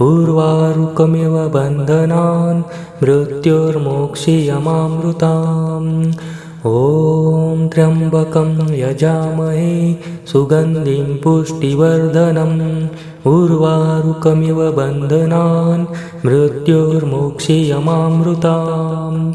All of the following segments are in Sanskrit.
उर्वारुकमिव बन्धनान् मृत्युर्मोक्षियमामृताम् ॐ त्र्यम्बकं यजामहे सुगन्धिं पुष्टिवर्धनम्। उर्वारुकमिव बन्धनान् मृत्युर्मोक्षियमामृताम्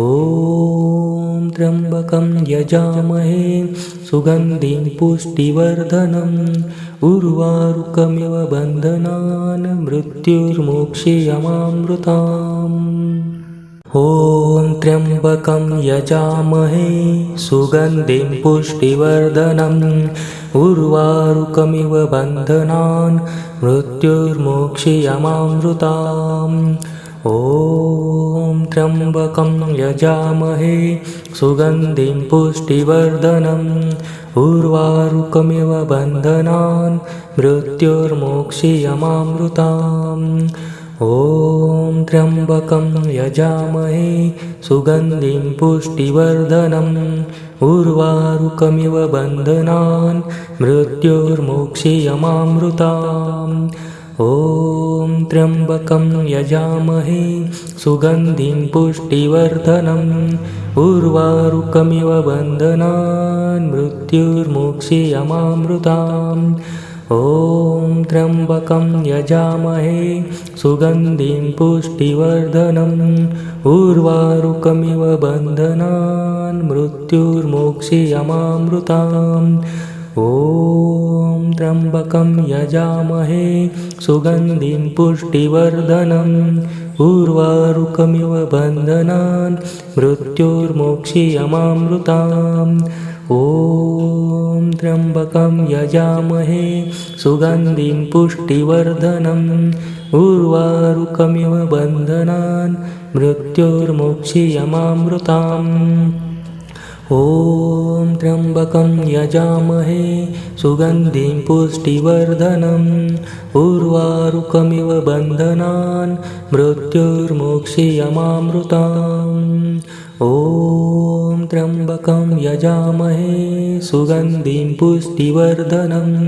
ॐ त्र्यम्बकं यजामहे सुगन्धिं पुष्टिवर्धनम् उर्वारुकमिव बन्धनान् मृत्युर्मोक्षियमामृताम् ॐ त्र्यम्बकं यजामहे सुगन्धिं पुष्टिवर्धनम् उर्वारुकमिव बन्धनान् मृत्युर्मोक्षियमामृताम् ॐ त्र्यम्बकं यजामहे सुगन्धिं पुष्टिवर्धनम् उर्वारुकमिव बन्धनान् मृत्युर्मोक्षियमामृताम् ॐ त्र्यम्बकं यजामहे सुगन्धिं पुष्टिवर्धनम् उर्वारुकमिव बन्धनान् मृत्युर्मोक्षियमामृताम् ॐ त्र्यम्बकं यजामहे सुगन्धिं पुष्टिवर्धनम् उर्वारुकमिव बन्धनान् मृत्युर्मोक्षियमामृताम् ॐ त्र्यम्बकं यजामहे सुगन्धिं पुष्टिवर्धनम् उर्वारुकमिव बन्धनान् मृत्युर्मोक्षियमामृताम् ॐ त्र्यम्बकं यजामहे सुगन्धिं पुष्टिवर्धनम् उर्वारुकमिव बन्धनान् मृत्युर्मोक्षियमामृताम् ॐ त्र्यम्बकं यजामहे सुगन्धिं पुष्टिवर्धनम् उर्वारुकमिव बन्धनान् मृत्युर्मोक्षियमामृताम् ॐ त्र्यम्बकं यजामहे सुगन्धिं पुष्टिवर्धनम् उर्वारुकमिव बन्धनान् मृत्युर्मोक्षियमामृताम् ॐ त्र्यम्बकं यजामहे सुगन्धिं पुष्टिवर्धनम्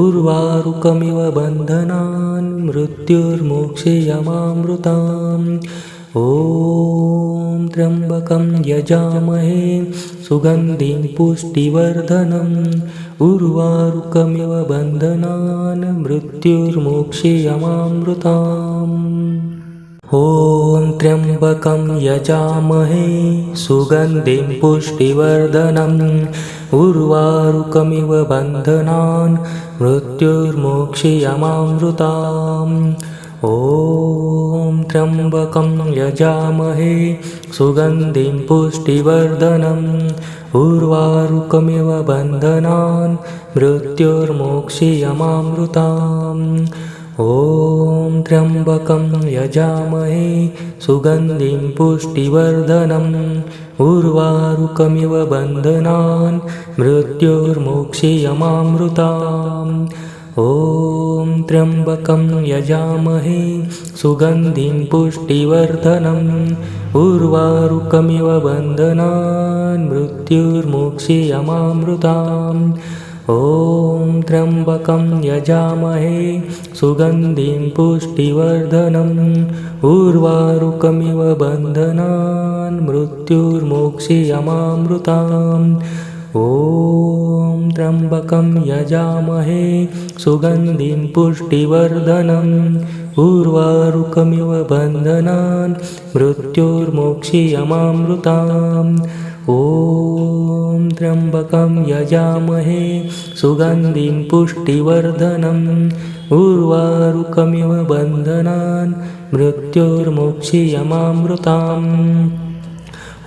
उर्वारुकमिव बन्धनान् मृत्युर्मोक्षियमामृताम् ॐ त्र्यम्बकं यजामहे सुगन्धिं पुष्टिवर्धनम् उर्वारुकमिव बन्धनान् मृत्युर्मोक्षियमामृताम् ॐ त्र्यम्बकं यजामहे सुगन्धिं पुष्टिवर्धनम् उर्वारुकमिव बन्धनान् मृत्युर्मोक्षियमामृताम् ॐ त्र्यम्बकं यजामहे सुगन्धिं पुष्टिवर्धनम् उर्वारुकमिव बन्धनान् मृत्युर्मोक्षियमामृताम् ॐ त्र्यम्बकं यजामहे सुगन्धिं पुष्टिवर्धनम् उर्वारुकमिव बन्धनान् मृत्युर्मोक्षीयमामृताम् ॐ त्र्यम्बकं यजामहे सुगन्धिं पुष्टिवर्धनम् उर्वारुकमिव बन्धनान् मृत्युर्मोक्षीयमामृताम् ॐ त्र्यम्बकं यजामहे सुगन्धिं पुष्टिवर्धनम् उर्वारुकमिव बन्धनान् मृत्युर्मोक्षीयमामृताम् ॐ त्र्यम्बकं यजामहे सुगन्धिं पुष्टिवर्धनम् उर्वारुकमिव बन्धनान् मृत्युर्मोक्षीयमामृताम् ॐ त्र्यम्बकं यजामहे सुगन्धिं पुष्टिवर्धनम् उर्वारुकमिव बन्धनान् मृत्युर्मोक्षीयमामृताम्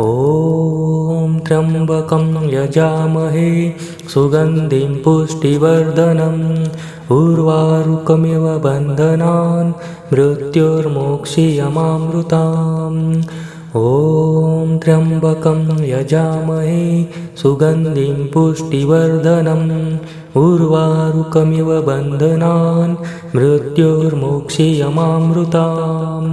ॐ त्र्यम्बकं यजामहे सुगन्धिं पुष्टिवर्धनम् उर्वारुकमिव बन्धनान् मृत्युर्मोक्षीयमामृताम् ॐ त्र्यम्बकं यजामहे सुगन्धिं पुष्टिवर्धनम् उर्वारुकमिव बन्धनान् मृत्युर्मोक्षीयमामृताम्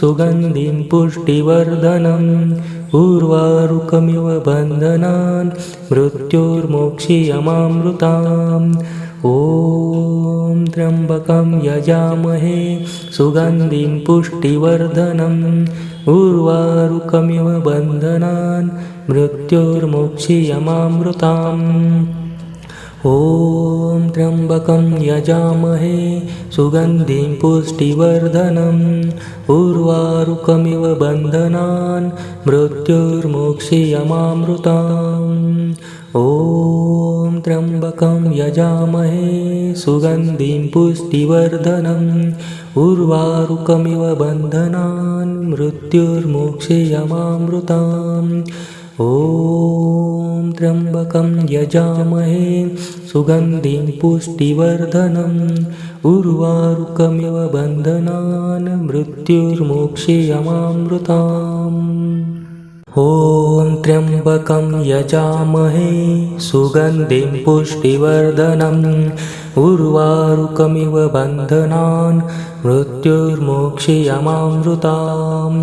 सुगन्धिं पुष्टिवर्धनम् उर्वारुकमिव बन्धनान् मृत्युर्मोक्षीयमामृताम्। ॐ त्र्यम्बकं यजामहे सुगन्धिं पुष्टिवर्धनम् उर्वारुकमिव बन्धनान् मृत्युर्मोक्षीयमामृताम् ॐ त्र्यम्बकं यजामहे सुगन्धिं पुष्टिवर्धनम् उर्वारुकमिव बन्धनान् मृत्युर्मोक्षीयमामृताम् ॐ त्र्यम्बकं यजामहे सुगन्धिं पुष्टिवर्धनम् उर्वारुकमिव बन्धनान् मृत्युर्मोक्षीयमामृताम् ॐ त्र्यम्बकं यजामहे सुगन्धिं पुष्टिवर्धनम् उर्वारुकमिव बन्धनान् मृत्युर्मोक्षीयमामृताम् ॐ त्र्यम्बकं यजामहे सुगन्धिं पुष्टिवर्धनम् उर्वारुकमिव बन्धनान् मृत्युर्मोक्षीयमामृताम्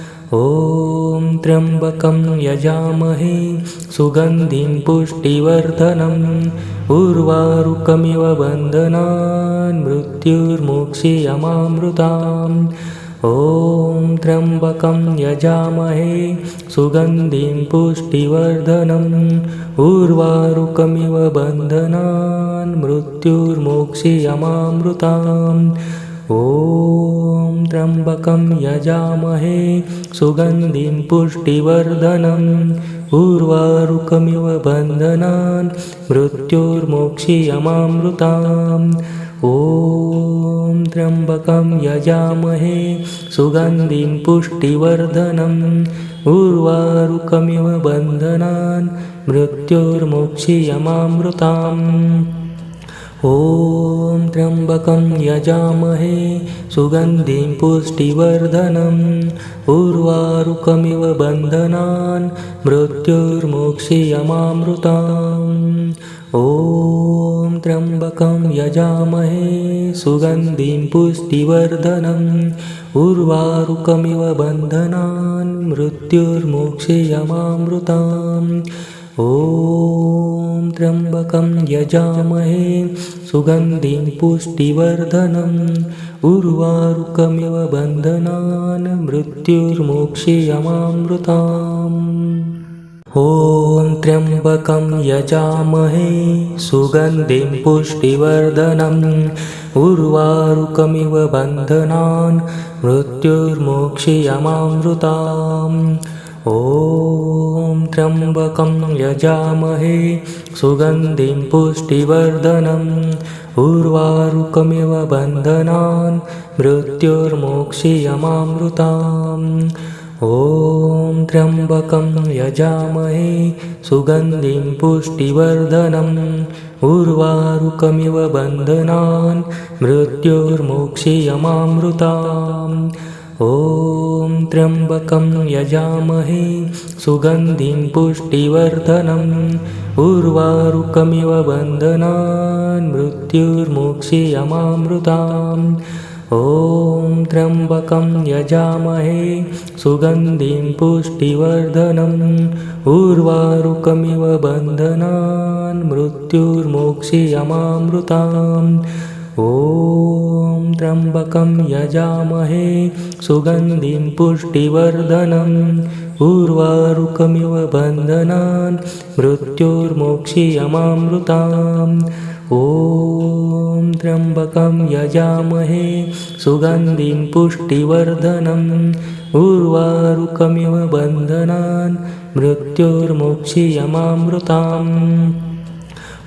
ॐ त्र्यम्बकं यजामहे सुगन्धिं पुष्टिवर्धनम् उर्वारुकमिव बन्धनान् मृत्युर्मोक्षीयमामृताम् ॐ त्र्यम्बकं यजामहे सुगन्धिं पुष्टिवर्धनम् उर्वारुकमिव बन्धनान् मृत्युर्मोक्षियमामृताम् ॐ त्र्यम्बकं यजामहे सुगन्धिं पुष्टिवर्धनम् उर्वारुकमिव बन्धनान् मृत्युर्मोक्षियमामृताम् ॐ त्र्यम्बकं यजामहे सुगन्धिं पुष्टिवर्धनम् उर्वारुकमिव बन्धनान् मृत्युर्मोक्षियमामृताम् ॐ त्र्यम्बकं यजामहे सुगन्धिं पुष्टिवर्धनम् उर्वारुकमिव बन्धनान् मृत्युर्मोक्षियमामृताम् ॐ त्र्यम्बकं यजामहे सुगन्धिं पुष्टिवर्धनम् उर्वारुकमिव बन्धनान् मृत्युर्मोक्षियमामृताम् ॐ त्र्यम्बकं यजामहे सुगन्धिं पुष्टिवर्धनम् उर्वारुकमिव बन्धनान् मृत्युर्मोक्षियमामृताम् ॐ त्र्यम्बकं यजामहे सुगन्धिं पुष्टिवर्धनम् उर्वारुकमिव बन्धनान् मृत्युर्मोक्षियमामृताम् ॐ त्र्यम्बकं यजामहे सुगन्धिं पुष्टिवर्धनम् उर्वारुकमिव बन्धनान् मृत्युर्मोक्षियमामृताम् ॐ त्र्यम्बकं यजामहे सुगन्धिं पुष्टिवर्धनम् उर्वारुकमिव बन्धनान् मृत्युर्मोक्षियमामृताम् ॐ त्र्यम्बकं यजामहे सुगन्धिं पुष्टिवर्धनम् उर्वारुकमिव बन्धनान् मृत्युर्मोक्षियमामृताम् ॐ त्र्यम्बकं यजामहे सुगन्धिं पुष्टिवर्धनम् उर्वारुकमिव बन्धनान् मृत्युर्मोक्षियमामृताम् ॐ त्र्यम्बकं यजामहे सुगन्धिं पुष्टिवर्धनम् उर्वारुकमिव बन्धनान् मृत्युर्मोक्षियमामृताम् ॐ त्र्यम्बकं यजामहे सुगन्धिं पुष्टिवर्धनम् उर्वारुकमिव बन्धनान् मृत्युर्मोक्षियमामृताम्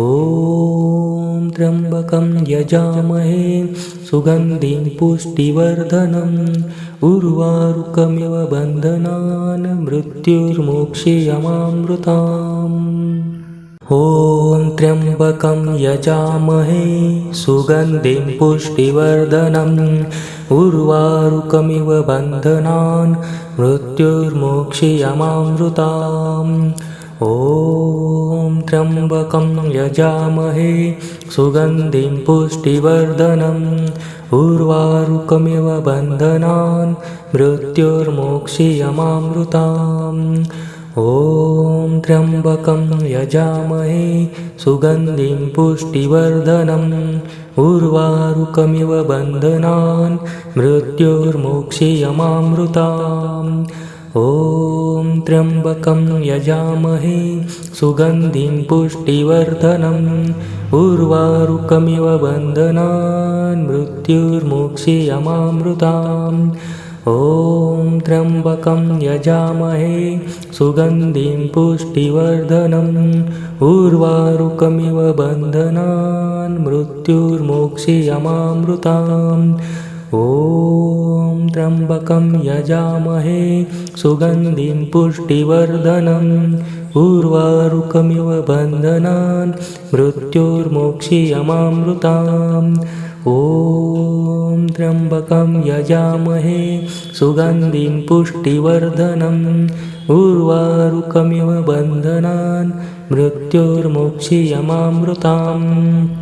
ॐ त्र्यम्बकं यजामहे सुगन्धिं पुष्टिवर्धनम् उर्वारुकमिव बन्धनान् मृत्युर्मोक्षियमामृताम् ॐ त्र्यम्बकं यजामहे सुगन्धिं पुष्टिवर्धनम् उर्वारुकमिव बन्धनान् मृत्युर्मोक्षियमामृताम् ॐ त्र्यम्बकं यजामहे सुगन्धिं पुष्टिवर्धनम् उर्वारुकमिव बन्धनान् मृत्युर्मोक्षियमामृताम् ॐ त्र्यम्बकं यजामहे सुगन्धिं पुष्टिवर्धनम् उर्वारुकमिव बन्धनान् मृत्युर्मोक्षियमामृताम् ॐ त्र्यम्बकं यजामहे सुगन्धिं पुष्टिवर्धनम् उर्वारुकमिव बन्धनान् मृत्युर्मोक्षियमामृताम् ॐ त्र्यम्बकं यजामहे सुगन्धिं पुष्टिवर्धनम् उर्वारुकमिव बन्धनान् मृत्युर्मोक्षियमामृताम् ॐ त्र्यम्बकं यजामहे सुगन्धिं पुष्टिवर्धनम् उर्वारुकमिव बन्धनान् मृत्युर्मोक्षियमामृताम्। ॐ त्र्यम्बकं यजामहे सुगन्धिं पुष्टिवर्धनम् उर्वारुकमिव बन्धनान् मृत्योर्मोक्षीयमामृताम्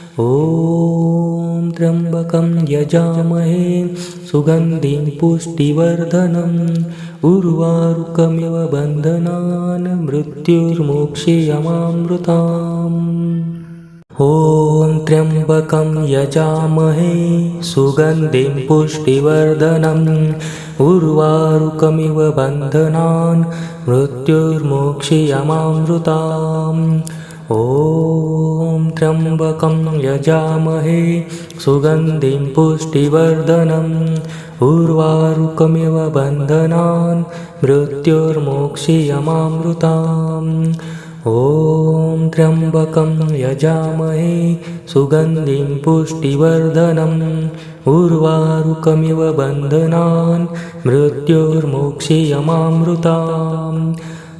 ॐ त्र्यम्बकं यजामहे सुगन्धिं पुष्टिवर्धनम् उर्वारुकमिव बन्धनान् मृत्युर्मोक्षीयमामृताम् ॐ त्र्यम्बकं यजामहे सुगन्धिं पुष्टिवर्धनम् उर्वारुकमिव बन्धनान् मृत्युर्मोक्षीयमामृताम् ॐ त्र्यम्बकं यजामहे सुगन्धिं पुष्टिवर्धनम् उर्वारुकमिव बन्धनान् मृत्युर्मोक्षीयमामृताम् ॐ त्र्यम्बकं यजामहे सुगन्धिं पुष्टिवर्धनम् उर्वारुकमिव बन्धनान् मृत्युर्मोक्षीयमामृताम्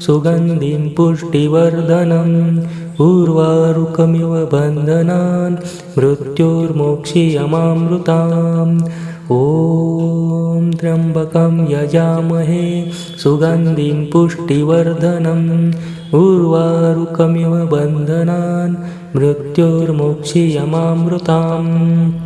सुगन्धिं पुष्टिवर्धनम् उर्वारुकमिव बन्धनान् मृत्युर्मोक्षीयमामृताम्। ॐ त्र्यम्बकं यजामहे सुगन्धिं पुष्टिवर्धनम् उर्वारुकमिव बन्धनान् मृत्युर्मोक्षीयमामृताम्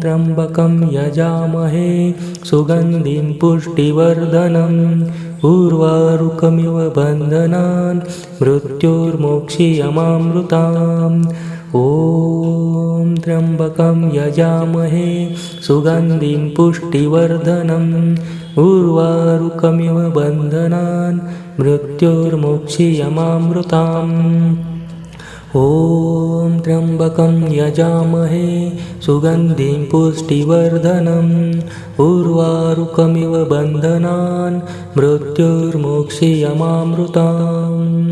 त्र्यम्बकं यजामहे सुगन्धिं पुष्टिवर्धनम् उर्वारुकमिव बन्धनान् मृत्युर्मोक्षीयमामृताम् ॐ त्र्यम्बकं यजामहे सुगन्धिं पुष्टिवर्धनम् उर्वारुकमिव बन्धनान् मृत्युर्मोक्षीयमामृताम् ॐ त्र्यम्बकं यजामहे सुगन्धिं पुष्टिवर्धनम् उर्वारुकमिव बन्धनान् मृत्युर्मोक्षीयमामृताम्